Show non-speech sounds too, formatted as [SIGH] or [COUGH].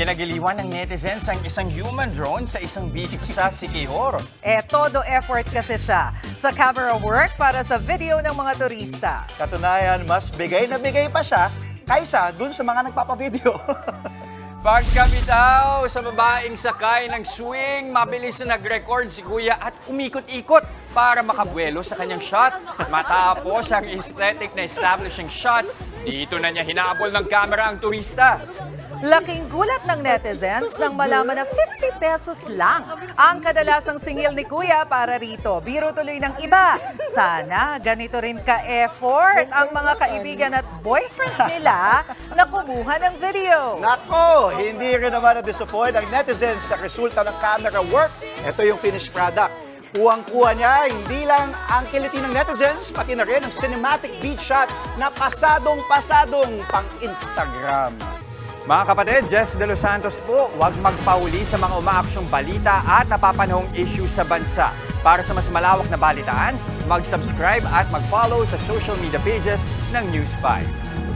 Kinagiliwan ng netizens ang isang human drone sa isang beach sa Siquijor. Eh, todo effort kasi siya sa camera work para sa video ng mga turista. Katunayan, mas bigay na bigay pa siya kaysa dun sa mga nagpapavideo. [LAUGHS] Pagkabitaw sa babaeng sakay ng swing, mabilis na nag-record si Kuya at umikot-ikot para makabuelo sa kanyang shot. Matapos ang aesthetic na establishing shot, dito na niya hinabol ng camera ang turista. Laking gulat ng netizens nang malaman na 50 pesos lang ang kadalasang singil ni Kuya para rito. Biro tuloy ng iba. Sana ganito rin ka-effort ang mga kaibigan at boyfriend nila na kumuha ng video. Nako, hindi rin naman na-disappoint ang netizens sa resulta ng camera work. Ito yung finished product. Kuwang-kuha niya, hindi lang ang kiliti ng netizens, pati na rin ang cinematic beach shot na pasadong-pasadong pang-Instagram. Mga kapatid, Jess De Los Santos po, huwag magpauli sa mga umaaksyong balita at napapanahong issue sa bansa. Para sa mas malawak na balitaan, mag-subscribe at mag-follow sa social media pages ng News 5.